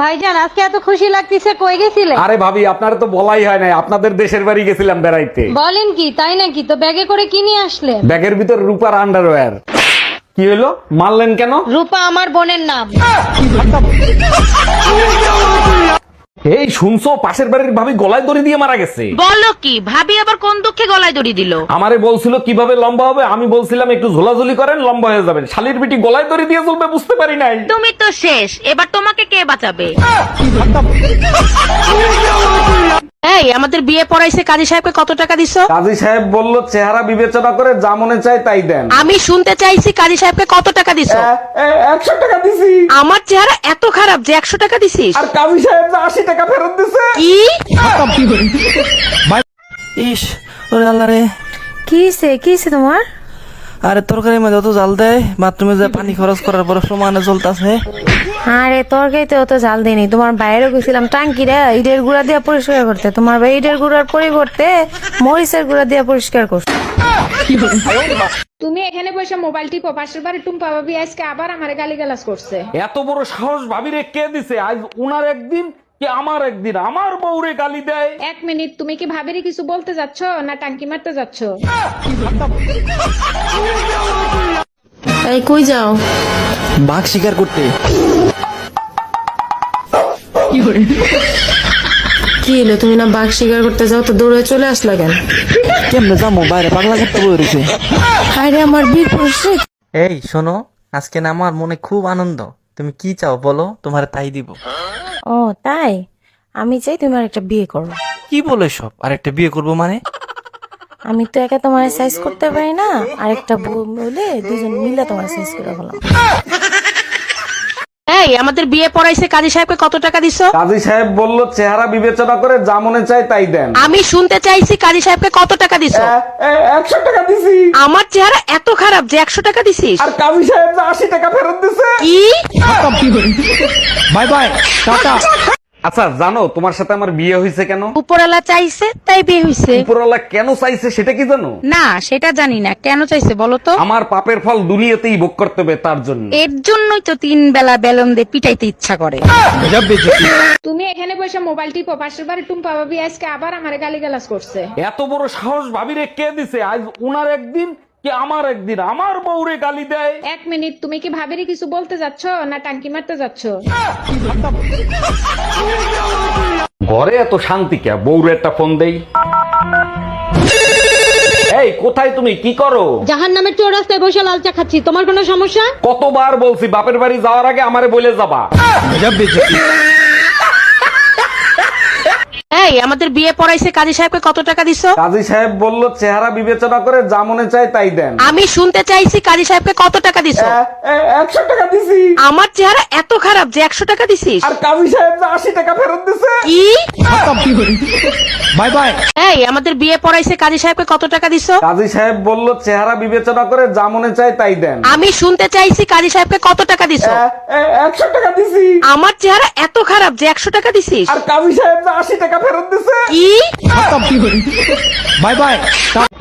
ভাইজান আজকে এত খুশি লাগতেছে কই গেছিলে? আরে ভাবি আপনার তো বলাই হয় নাই। আপনাদের দেশের বাড়ি গেছিলাম বেড়াইতে। বলেন কি তাই নাকি? তো ব্যাগে করে কি নিয়ে আসলেন? ব্যাগের ভিতর রূপার আন্ডারওয়্যার কি হলো মারলেন কেন? রূপা আমার বোনের নাম। এই শুনছো পাশের বাড়ির ভাবি গলায় দড়ি দিয়ে মারা গেছে। বলো কি? ভাবি আবার কোন দুঃখে গলায় দড়ি দিল? আমারে বলছিল কীভাবে লম্বা হবে? আমি বলছিলাম একটু ঝোলাঝুলি করেন লম্বা হয়ে যাবেন। শালির বিটি গলায় দড়ি দিয়ে চলবে বুঝতে পারি নাই। তুমি তো শেষ এবার তোমাকে কে বাঁচাবে? আমাদের বিয়ে পড়াইছে কাজী সাহেবকে কত টাকা দিছো? কাজী সাহেব বলল চেহারা বিবেচনা করে যা মনে চায় তাই দেন। আমি শুনতে চাইছি কাজী সাহেবকে কত টাকা দিছো? একশো টাকা দিছি। আমার চেহারা এত খারাপ যে একশো টাকা দিছিস? আর কাজী সাহেব যে আশি টাকা ফেরত দিছে? কি? ইস ওরে আল্লাহ রে। কিসে কিসে তোমার? আরে তরকারির মধ্যে অত জাল দেয় বাথরুমে যে পানি খরচ করার পর সমানে চলতেছে আরে তরকারিতে অত জাল দিইনি তোমার বাইরে গেছিলাম টাঙ্কিরা ইটের গুঁড়া দিয়ে পরিষ্কার করতে। তোমার ভাই ইটের গুঁড়ার পরিবর্তে মরিচের গুঁড়া দিয়ে পরিষ্কার করছে। তুমি এখানে বসে মোবাইল টিপো পাশের বাড়ি টুম্পা ভাবি আজকে আবার আমার গালি গালাজ করছে। এত বড় সাহস ভাবিরে কে দিছে? আজ উনার একদিন কি আমার একদিন? আমার বউরে গালি দেয়। এক মিনিট তুমি কি ভাবিরে কিছু বলতে যাচ্ছ না টাঙ্কি মারতে যাচ্ছ? এই কই যাও? বাঘ শিকার করতে। কি হলো? তুমি না বাঘ শিকার করতে যাও তো দৌড়ে চলে আসলা কেন? কেমনে যাব? বাইরে পাগলা করতে রয়েছে। আরে আমার বীর পুরুষ। রে। এই শোনো আজকে না আমার মনে খুব আনন্দ। তুমি কি চাও বলো? তোমার তাই দিব। ও তাই? আমি চাই তুমি আর একটা বিয়ে করো। কি বলে সব আর একটা বিয়ে করব মানে? আমি তো একা তোমার সাইজ করতে পারি না। আর একটা বউ বলে দুজন মিলে তোমার সাইজ করে ফেলাম। এই আমাদের বিয়ে পড়াইছে কাজী সাহেবকে কত টাকা দিছো? কাজী সাহেব বলল চেহারা বিবেচনা করে যা মনে চাই তাই দেন। আমি শুনতে চাইছি কাজী সাহেবকে কত টাকা দিছো? একশো টাকা দিছি। আমার চেহারা এত খারাপ যে একশো টাকা দিছিস। আর কাজী সাহেব যে আশি টাকা ফেরত দিছে? কি? Bye bye tata. আচ্ছা জানো তোমার সাথে আমার বিয়ে হয়েছে কেন? উপরওয়ালা চাইছে তাই বিয়ে হইছে। উপরওয়ালা কেন চাইছে সেটা কি জানো? না সেটা জানি না। কেন চাইছে বলো তো? আমার পাপের ফল দুনিয়াতেই ভোগ করতে হবে তার জন্য। এর জন্যই তো তিন বেলা বেলন দিয়ে পিটাইতে ইচ্ছা করে। তুমি এখানে বসে মোবাইল টিপো পাশের বাড়ি টুম্পা ভাবি আজকে আবার আমার গালি গালাজ করছে। এত বড় সাহস ভাবিরে কে দিছে? আজ উনার একদিন কি আমার একদিন আমার বউরে গালি দেয় এক মিনিট তুমি কি ভাবিরে কিছু বলতে যাচ্ছ না টাঙ্কি মারতে যাচ্ছ? ঘরে এত শান্তি কে? বউরে একটা ফোন দেই। এই কোথায় তুমি? কি করো? জাহান নামের চোর রাস্তায় বসে লাল চা খাচ্ছি। তোমার কোনো সমস্যা? কতবার বলছি বাপের বাড়ি যাওয়ার আগে আমারে বলে যাবা। এই আমাদের বিয়ে পড়াইছে কাজী সাহেবকে কত টাকা দিছো? কাজী সাহেব বলল চেহারা বিবেচনা করে যা মনে চায় তাই দেন। আমি শুনতে চাইছি কাজী সাহেবকে কত টাকা দিছো? একশো টাকা দিছি। আমার চেহারা এত খারাপ যে একশো টাকা দিছিস? আর কাজী সাহেব যে আশি টাকা ফেরত দিছে? কি? Bye bye. এই আমাদের বিয়ে পড়াইছে কাজী সাহেবকে কত টাকা দিছো? কাজী সাহেব বলল চেহারা বিবেচনা করে যা মনে চায় তাই দেন। আমি শুনতে চাইছি কাজী সাহেবকে কত টাকা দিছো? একশো টাকা দিছি। আমার চেহারা এত খারাপ যে একশো টাকা দিছিস? আর কাজী সাহেব যে আশি টাকা ফেরত দিছে। Bye bye.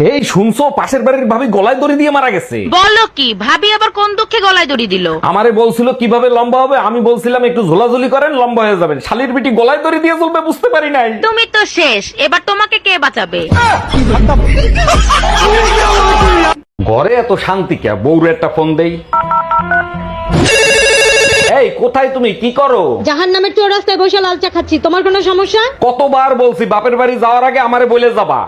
এই শুনছো পাশের বাড়ির ভাবি গলায় দড়ি দিয়ে মারা গেছে। বলো কি ভাবি আবার কোন দুঃখে গলায় দড়ি দিল? আমারে বলছিল কীভাবে লম্বা হবে? আমি বলছিলাম একটু ঝোলাঝুলি করেন লম্বা হয়ে যাবেন। শালির বিটি গলায় দড়ি দিয়ে চলবে বুঝতে পারি নাই। তুমি তো শেষ এবার তোমাকে কে বাঁচাবে? ঘরে এত শান্তি কে? বউরে একটা ফোন দেই। এই কোথায় তুমি? কি করো? জাহান নামের চোর রাস্তায় বসে লাল চা খাচ্ছি। তোমার কোনো সমস্যা? কতবার বলছি বাপের বাড়ি যাওয়ার আগে আমারে বলে যাবা।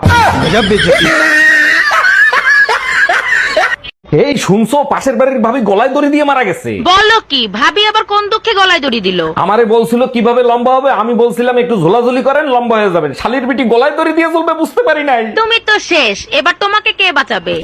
এই শুনছো? পাশের বাড়ির ভাবি গলায় দড়ি দিয়ে মারা গেছে। বলো কি? ভাবি আবার কোন দুঃখে গলায় দড়ি দিল? আমারে বলছিল কীভাবে লম্বা হবে? আমি বলছিলাম একটু ঝোলাঝুলি করেন লম্বা হয়ে যাবেন। শালির বিটি গলায় দড়ি দিয়ে চলবে বুঝতে পারি নাই। তুমি তো শেষ। এবার তোমাকে কে বাঁচাবে?